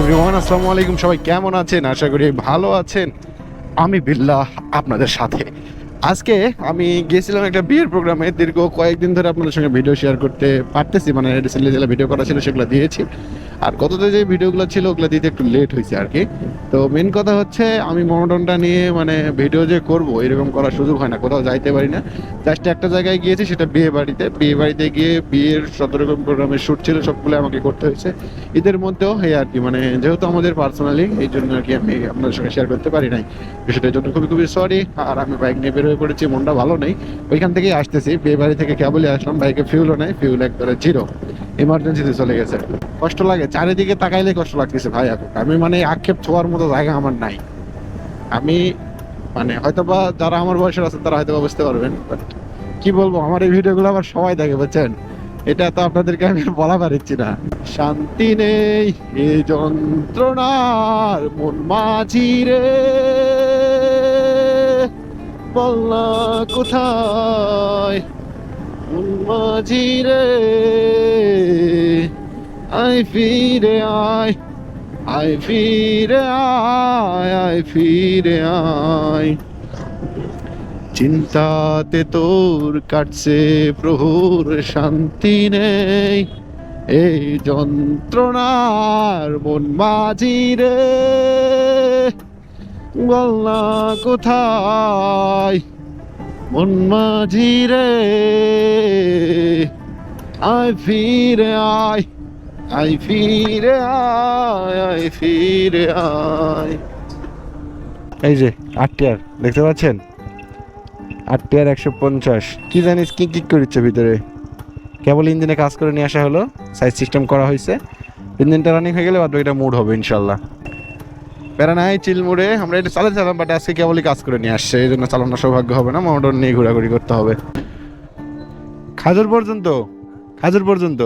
Everyone আসসালামু আলাইকুম। সবাই কেমন আছেন? আশা করি ভালো আছেন। আমি বিল্লাহ আপনাদের সাথে। আজকে আমি গিয়েছিলাম একটা বিয়ের প্রোগ্রামে। দীর্ঘ কয়েকদিন ধরে আপনাদের সঙ্গে ভিডিও শেয়ার করতে পারতেছি মানে রিসেন্টলি যেগুলো ভিডিও করা ছিল সেগুলো দিয়েছি। আর গততে যে ভিডিওগুলো ছিল, ওগুলো দিতে একটু লেট হয়েছে আর কি। তো মেন কথা হচ্ছে, আমি মনোটনটা নিয়ে মানে ভিডিও যে করব, এরকম করার সুযোগ হয় না, কোথাও যাইতে পারি না। জাস্ট একটা জায়গায় গিয়েছি, সেটা বিয়ে বাড়িতে। বিয়ে বাড়িতে গিয়ে বিয়ের শত রকম প্রোগ্রামের শ্যুট ছিল সবগুলো আমাকে করতে হয়েছে। ঈদের মধ্যেও এই আর কি মানে যেহেতু আমাদের পার্সোনালি এই জন্য আর কি আমি আপনাদের সঙ্গে শেয়ার করতে পারি নাই। বিষয়টার জন্য খুবই খুবই সরি আর আমি বাইক নিয়ে বের হয়ে পড়েছি, মনটা ভালো নেই। ওইখান থেকেই আসতেছি। বিয়ে বাড়ি থেকে কেবলই আসলাম, বাইকে ফিউলও নেই ফিউল একবারে জিরো এমার্জেন্সিতে চলে গেছে। কষ্ট লাগে, চারিদিকে তাকাইলে কষ্ট লাগতেছে ভাই এখন আমি মানে আক্ষেপ ছোঁয়ার মতো জায়গা আমার নাই। আমি মানে হয়তোবা যারা আমার বয়সের আছে তারা হয়তো বুঝতে পারবেন, But কি বলব, আমার এই ভিডিওগুলো আবার সবাই দেখে, বুঝছেন? এটা তো আপনাদেরকে আমি বলা পারছি না। শান্তি নেই, এই যন্ত্রণার মন মাঝি রে না কোথায়? মাঝি রে আই ফিরে আয় আয় ফিরে আয় আয় ফিরে আয়। চিন্তাতে তোর কাটছে প্রভুর শান্তি নেই, এই যন্ত্রণার মন মাঝি রে। বল না কোথায়? মন মাঝি রে, আয় ফিরে আয় আয় ফিরে আয় আয় ফিরে আয়। এই যে আটটিয়ার দেখতে পাচ্ছেন? আটটিয়ার একশো পঞ্চাশ। কি জানিস, কি কি করেছে ভিতরে? কেবল ইঞ্জিনে কাজ করে নিয়ে আসা হলো সাইজ সিস্টেম করা হয়েছে। ইঞ্জিনটা রানিং হয়ে গেলে বাদ বাকিটা মুড হবে, ইনশাল্লাহ। প্যারা নাই চিল মোড়ে আমরা এটা চালাচ্ছিলাম বাট আজকে কেবলই কাজ করে নিয়ে আসছে, এই জন্য চালানোর সৌভাগ্য হবে না মোটর নিয়ে ঘোরাঘুরি করতে হবে। খাজুর পর্যন্ত খাজুর পর্যন্ত।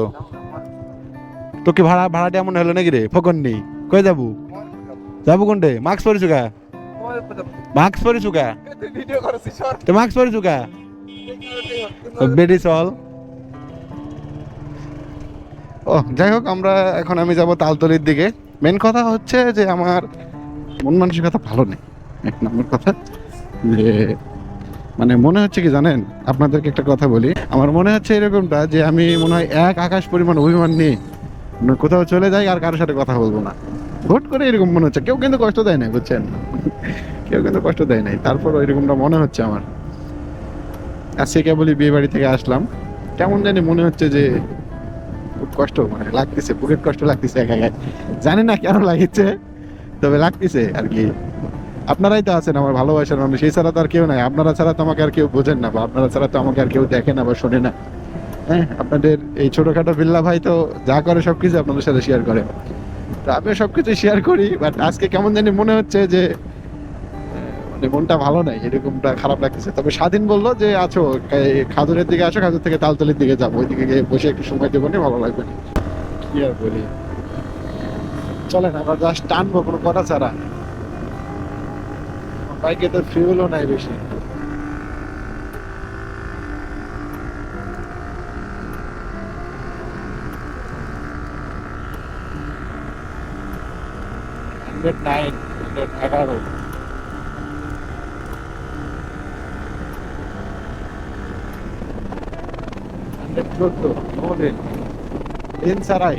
তোকে ভাড়া, ভাড়াটা এমন হলো নাকি রে? ফকন নেই কই যাব? যাব কোনটে? মাস্ক পরিছু কা? মাস্ক পরিছু কা? তো মাস্ক পরিছু কা? বেডি চল ও, যাই হোক, আমরা এখন আমি যাব তালতলির দিকে। মেন কথা হচ্ছে যে আমার মন মানসিকতা ভালো নেই। এক নম্বর কথা যে মানে মনে হচ্ছে কি জানেন, আপনাদেরকে একটা কথা বলি। আমার মনে হচ্ছে এরকমটা যে, আমি মনে হয় এক আকাশ পরিমাণ অভিমান নিয়ে কোথাও চলে যাই আর কারোর সাথে কথা বলব না। ভোট করে এরকম মনে হচ্ছে। কেউ কিন্তু কষ্ট দেয় না বুঝছেন? কেউ কিন্তু কষ্ট দেয় নাই। তারপর এরকমটা মনে হচ্ছে আমার। আজকে কেবলই বিয়ে বাড়ি থেকে আসলাম। কেমন জানি মনে হচ্ছে যে, খুব কষ্ট মানে লাগতেছে, বুকের কষ্ট লাগতেছে একা একাই। জানি না কেন লাগছে তবে লাগতেছে আর কি। আপনারাই তো আছেন আমার ভালোবাসার মানুষ সেই ছাড়া তো আর কেউ নাই। আপনারা ছাড়া তো আমাকে আর কেউ বোঝেন না বা আপনারা ছাড়া তো আমাকে আর কেউ দেখে না বা শোনে না। হ্যাঁ আপনাদের এই ছোটখাটো বিল্লা ভাই তো যা করে সবকিছু আপনাদের সাথে শেয়ার করে। তো আমিও সবকিছু শেয়ার করি বাট আজকে কেমন জানি মনে হচ্ছে যে মানে মনটা ভালো নাই, এরকমটা খারাপ লাগতেছে। তবে স্বাধীন বলল যে, আছো এই খাজুরের দিকে আসো, খাজুর থেকে তালতলির দিকে যাব। ওইদিকে গিয়ে বসে একটু সময় দেবো ভালো লাগবে। কি আর বলি? চলেন আমরা জাস্ট টানবো, কোনো কথা ছাড়া। বাইকে তো ফিউলও নাই বেশি। হান্ড্রেড নাইন হান্ড্রেড এগারো হান্ড্রেড চোদ্দ নোলেন লেন সারাই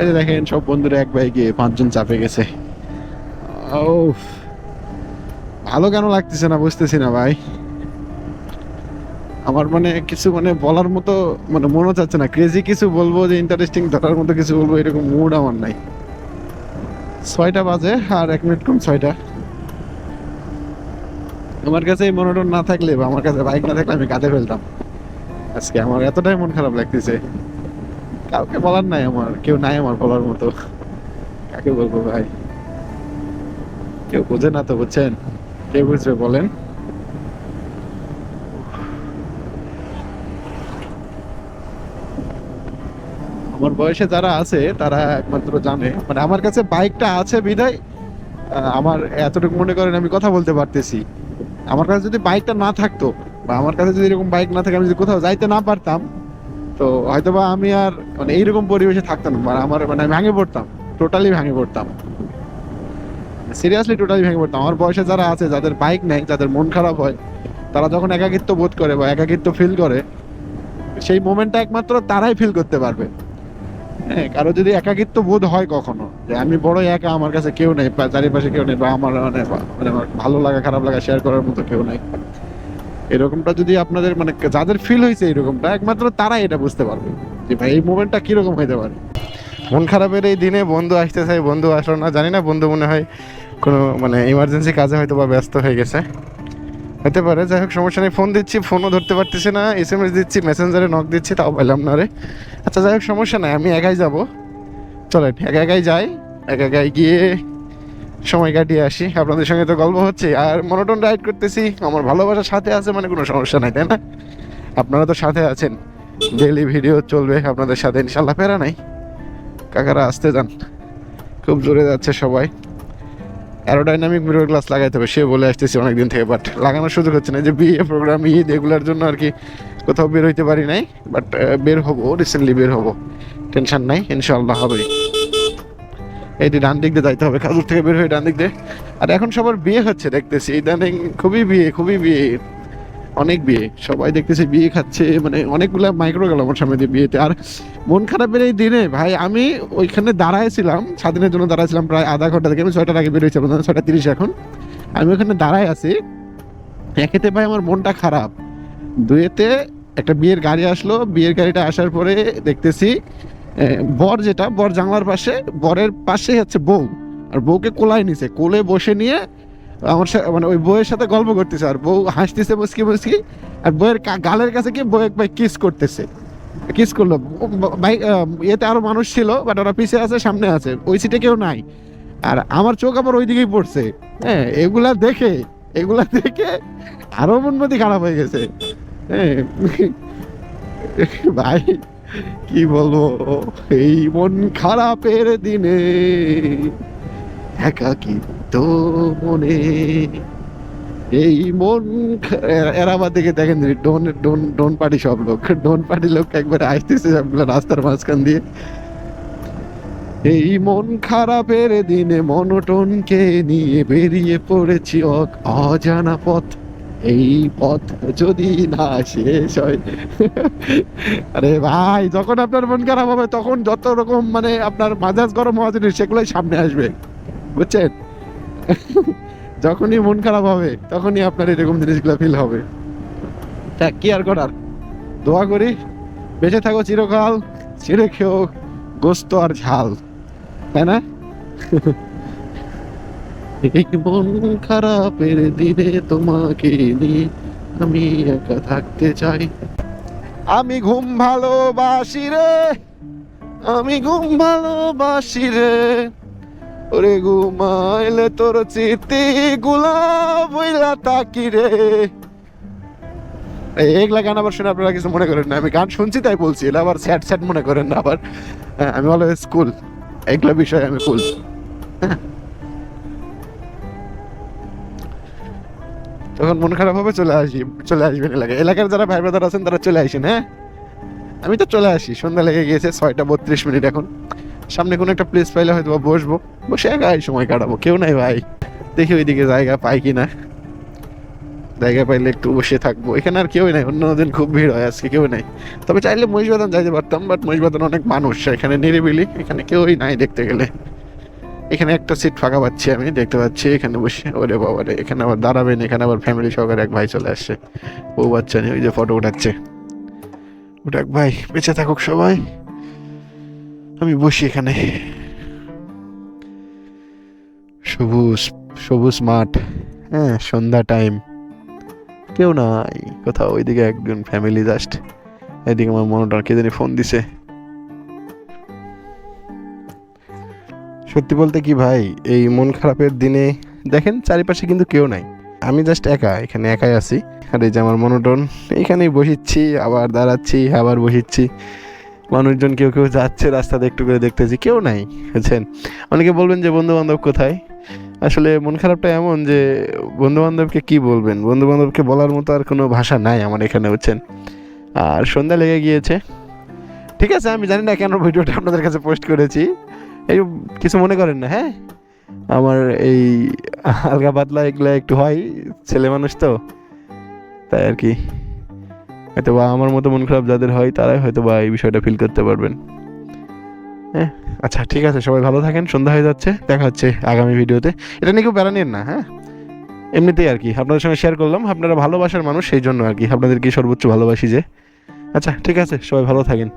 এই যে দেখেন সব বন্ধুরা এক বাইকে পাঁচজন চাপে গেছে। উফ, ভালো কেন লাগতেছে না বুঝতেছি না ভাই। আমার মানে কিছু মানে বলার মতো মানে মনে চাচ্ছে না ক্রেজি কিছু বলব যে ইন্টারেস্টিং ধরার মতো কিছু বলব এরকম মুড আমার নাই। ছয়টা বাজে আর এক মিনিট কম ছয়টা। আমার কাছে এই মনোটন না থাকলে বা আমার কাছে বাইক না থাকলে আমি কাঁদে ফেলতাম। আজকে আমার এতটাই মন খারাপ লাগতেছে। কাউকে বলার নাই আমার কেউ নাই আমার বলার মতো। কাকে বলব ভাই? কেউ বোঝে না তো বুঝছেন? কে বুঝবে বলেন? আমার বয়সে যারা আছে তারা একমাত্র জানে। মানে আমার কাছে বাইকটা আছে আহ, আমার এতটুকু মনে করেন আমি কথা বলতে পারতেছি। আমার কাছে যদি বাইকটা না থাকতো বা আমার কাছে যদি এরকম বাইক না থাকে আমি যদি কোথাও যাইতে না পারতাম তো হয়তোবা আমি আর মানে এইরকম পরিবেশে থাকতাম মানে আমার মানে আমি ভেঙে পড়তাম টোটালি ভেঙে পড়তাম। সিরিয়াসলি টোটালি ভেঙে পড়তাম। আমার বয়সে যারা আছে, যাদের বাইক নেই, যাদের মন খারাপ হয়, তারা যখন একাকিত্ব বোধ করে বা একাকিত্ব ফিল করে, সেই মোমেন্টটা একমাত্র তারাই ফিল করতে পারবে। হ্যাঁ কারও যদি একাকিত্ব বোধ হয় কখনো, যে আমি বড় একা, আমার কাছে কেউ নেই চারিপাশে কেউ নেই, বা আমার মানে মানে ভালো লাগা, খারাপ লাগা শেয়ার করার মতো কেউ নেই। এরকমটা যদি আপনাদের মানে যাদের ফিল হয়েছে এরকমটা, একমাত্র তারাই এটা বুঝতে পারবে যে ভাই এই মোমেন্টটা কীরকম হইতে পারে। মন খারাপের এই দিনে বন্ধু আসতে চাই, বন্ধু আসলো না, জানি না, বন্ধু মনে হয় কোনো মানে ইমার্জেন্সি কাজে হয়তো বা ব্যস্ত হয়ে গেছে। হতে পারে, যাই হোক, সমস্যা নেই ফোন দিচ্ছি ফোনও ধরতে পারতেছি না এস এম এস দিচ্ছি মেসেঞ্জারে নক দিচ্ছি, তাও পাইলাম না রে। আচ্ছা যাই হোক, সমস্যা নাই, আমি একাই যাব। চলেন, একা একাই যাই, একা একাই গিয়ে সময় কাটিয়ে আসি। আপনাদের সঙ্গে তো গল্প হচ্ছে। আর মনোটন রাইড করতেছি। আমার ভালোবাসার সাথে আছে মানে কোনো সমস্যা নাই, তাই না? আপনারা তো সাথে আছেন। ডেলি ভিডিও চলবে আপনাদের সাথে ইনশাল্লাহ ফেরা নাই। কাকারা আসতে যান। খুব জোরে যাচ্ছে সবাই। অ্যারোডাইনামিক মিরর গ্লাস লাগাইতে হবে, সে বলে আসতেছি অনেকদিন থেকে বাট লাগানোর সুযোগ হচ্ছে না। যে বিয়ে প্রোগ্রাম ঈদ এগুলোর জন্য আর কি কোথাও বের হইতে পারি নাই বাট বের হব রিসেন্টলি বের হব। টেনশন নাই, ইনশাআল্লাহ এইটি ডান দিক দিয়ে যাইতে হবে খাজুর থেকে বের হয়ে ডান দিক দিয়ে। আর এখন সবার বিয়ে হচ্ছে, দেখতেছি, ইদানিং খুবই বিয়ে খুবই বিয়ে, অনেক বিয়ে। সবাই দেখতেছি বিয়ে খাচ্ছে মানে অনেকগুলা মাইক্রো গেল আমার সামনে দিয়ে বিয়েতে। আর মন খারাপের এই দিনে, ভাই, আমি ওইখানে দাঁড়াইছিলাম, স্বাধীনের জন্য দাঁড়াইছিলাম প্রায় আধা ঘণ্টা থেকে, আমি ছয়টার আগে বেরোয়েছিলাম ছয়টা তিরিশ এখন। আমি ওখানে দাঁড়াই আছি। একেতে ভাই আমার মনটা খারাপ। দুয়েতে একটা বিয়ের গাড়ি আসলো, বিয়ের গাড়িটা আসার পরে দেখতেছি বর যেটা, বর জানলার পাশে, বরের পাশে হচ্ছে বউ। আর বউকে কোলায় নিছে, কোলে বসে নিয়ে আমার সা- মানে ওই বউয়ের সাথে গল্প করতেছে, আর বউ হাসতেছে মুসকি মুসকি আর বউয়ের গালের কাছে গিয়ে বউ এক ভাই কিস করতেছে। কিস করল ভাই ইয়েতে আরও মানুষ ছিল, বাট ওরা পিছে আছে, সামনে আছে, ওই সিটে কেউ নাই। আর আমার চোখ আবার ওই দিকেই পড়ছে। হ্যাঁ এগুলা দেখে এগুলা দেখে আরও মনমতি খারাপ হয়ে গেছে। হ্যাঁ ভাই। কি বলব? এই মন খারাপের দিনে একাকি তো মনে। এই মন খা- এরা- এরা আবার দেখে দেখেন ডোন ডোন ডোন পার্টি সব লোক। ডোন পার্টি লোক একবার আসতেছে সবগুলো রাস্তার মাঝখান দিয়ে। এই মন খারাপের দিনে মনোটনকে নিয়ে বেরিয়ে পড়েছি অজানা পথ। এই পথ যদি না শেষ হয়। আরে ভাই, যখন আপনার মন খারাপ হবে, তখন যত রকম মানে আপনার মাজাজ গরম হওয়া জিনিস, সেগুলোই সামনে আসবে। বুঝছেন? যখনই মন খারাপ হবে, তখনই আপনার এরকম জিনিসগুলো ফিল হবে। তা কি আর করার? দোয়া করি, বেঁচে থাকো চিরকাল, ছিঁড়ে খেও, গোস্ত আর ঝাল। তাই না? এই মন খারাপের দিনে তোমাকে নিয়ে আমি একা থাকতে চাই। আমি ঘুম ভালোবাসি রে। আমি ঘুম ভালোবাসি রে। ওরে ঘুমাইলে তোর চিতি গুলাব হইলা তাকি রে। এগুলা গান আবার শুনে আপনারা কিছু মনে করেন না। আমি গান শুনছি তাই বলছি এটা আবার স্যাড স্যাড মনে করেন না আবার। হ্যাঁ, আমি অলওয়েজ স্কুল এগুলা বিষয়ে আমি কুল তখন মন খারাপ হবে, চলে আসি, চলে আসবেন এলাকায়। এলাকার যারা ভাই ব্রাদার আছেন, তারা চলে আসেন হ্যাঁ? আমি তো চলে আসি, সন্ধ্যা লেগে গিয়েছে, ছয়টা বত্রিশ মিনিট এখন। সামনে কোনো একটা প্লেস পাইলে হয়তো বসবো। বসে একাই সময় কাটাবো, কেউ নাই ভাই। দেখি ওইদিকে জায়গা পাই কি না জায়গা পাইলে একটু বসে থাকব। এখানে আর কেউ নাই অন্য দিন খুব ভিড় হয়, আজকে কেউ নাই। তবে চাইলে মহিষবাদন যাইতে পারতাম বাট মহিষবাদন অনেক মানুষ, এখানে নিরিবিলি, এখানে কেউই নাই দেখতে গেলে। এখানে একটা সিট ফাঁকা পাচ্ছি আমি, দেখতে পাচ্ছি এখানে বসে। ওরে বাবা রে এখানে আবার দাঁড়াবেন, এখানে আবার ফ্যামিলি সহকারে এক ভাই চলে আসছে। ও বাচ্চা নিয়ে ওই যে ফটো উঠাচ্ছে। উঠাক ভাই, বেঁচে থাকুক সবাই। আমি বসি এখানে। সবুজ সবুজ মাঠ। হ্যাঁ সন্ধ্যা টাইম কেউ নাই, কোথাও, ওইদিকে একজন ফ্যামিলি জাস্ট এদিকে আমার মনটা কে জানি ফোন দিছে। সত্যি বলতে কি ভাই, এই মন খারাপের দিনে দেখেন চারিপাশে কিন্তু কেউ নাই। আমি জাস্ট একা, এখানে একাই আছি। আর এই যে আমার মনোটন এইখানেই বসিচ্ছি আবার দাঁড়াচ্ছি, আবার বসিচ্ছি মানুষজন কেউ কেউ যাচ্ছে রাস্তাতে একটু করে দেখতেছি, কেউ নাই, বুঝছেন? অনেকে বলবেন যে বন্ধু বান্ধব কোথায়? আসলে মন খারাপটা এমন যে বন্ধু বান্ধবকে কী বলবেন? বন্ধু বান্ধবকে বলার মতো আর কোনো ভাষা নাই আমার এখানে, বুঝছেন? আর সন্ধ্যা লেগে গিয়েছে। ঠিক আছে, আমি জানি না কেন ভিডিওটা আপনাদের কাছে পোস্ট করেছি। এই কিছু মনে করেন না হ্যাঁ? আমার এই হালকা পাতলা এগুলো একটু হয়, ছেলে মানুষ তো, তাই আর কি। হয়তো বা আমার মতো মন খারাপ যাদের হয়, তারাই হয়তো বা এই বিষয়টা ফিল করতে পারবেন। হ্যাঁ? আচ্ছা ঠিক আছে, সবাই ভালো থাকেন, সন্ধ্যা হয়ে যাচ্ছে, দেখা হচ্ছে আগামী ভিডিওতে। এটা নিয়ে কেউ প্যারা নিন না হ্যাঁ? এমনিতেই আর কি, আপনাদের সঙ্গে শেয়ার করলাম, আপনারা ভালোবাসার মানুষ, সেই জন্য আর কি আপনাদেরকে সর্বোচ্চ ভালোবাসি যে। আচ্ছা ঠিক আছে, সবাই ভালো থাকেন।